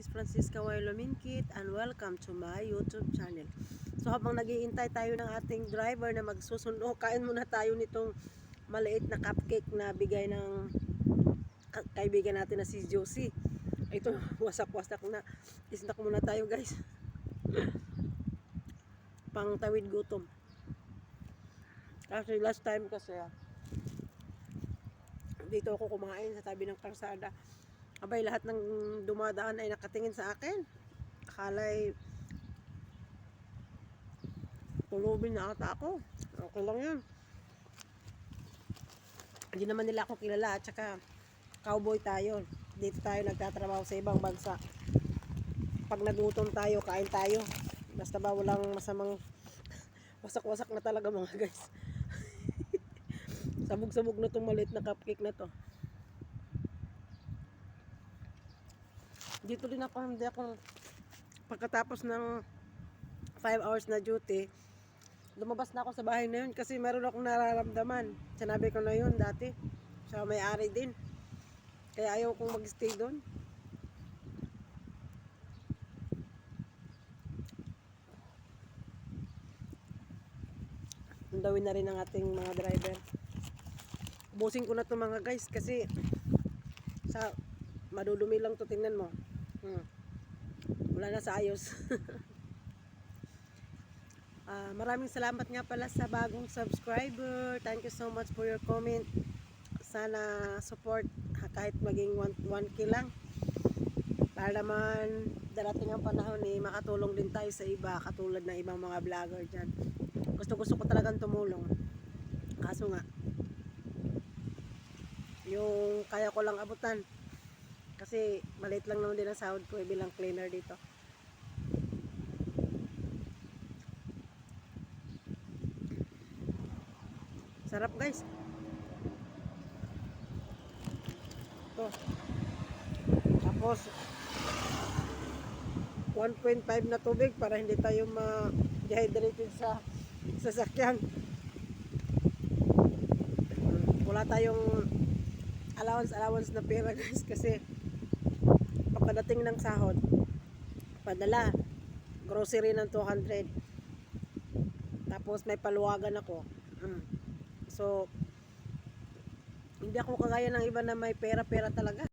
is Francisca Wailo Minkit and welcome to my YouTube channel. So habang nagiintay tayo ng ating driver na magsusundo, kain muna tayo nitong maliit na cupcake na bigay ng ka- kaibigan natin na si Josie. Ito, wasak-wasak na. Isnak muna tayo guys. Pang tawid gutom. Kasi last time kasi ah, dito ako kumain sa tabi ng kalsada. Abay, lahat ng dumadaan ay nakatingin sa akin. Akala'y tulubin na ata ako. Okay lang yun. Hindi naman nila ako kilala at saka cowboy tayo. Dito tayo nagtatrabaho sa ibang bansa. Pag nagutom tayo, kain tayo. Basta ba walang masamang wasak-wasak na talaga mga guys. Sabog-sabog na itong maliit na cupcake na to. Dito din ako, hindi ako pagkatapos ng 5 hours na duty, lumabas na ako sa bahay na yun kasi meron akong nararamdaman. Sinabi ko na yun dati. Siya may-ari din. Kaya ayaw kong mag-stay doon. Undawin na rin ang ating mga driver. Ubusin ko na to mga guys kasi sa madudumi lang to tingnan mo. Hmm. Wala na sa ayos. Ah, maraming salamat nga pala sa bagong subscriber. Thank you so much for your comment. Sana support kahit maging 1, 1k lang. Para naman darating ang panahon ni makatulong din tayo sa iba katulad ng ibang mga vlogger dyan. Gusto gusto ko talagang tumulong. Kaso nga yung kaya ko lang abutan kasi maliit lang naman din ang sahod ko eh, bilang cleaner dito. Sarap guys. Ito. Tapos 1.5 na tubig para hindi tayo ma-dehydrated sa sasakyan. Wala tayong allowance allowance na pera guys kasi pagkadating ng sahod padala grocery ng 200 tapos may paluwagan ako. Mm. so hindi ako kagaya ng iba na may pera-pera talaga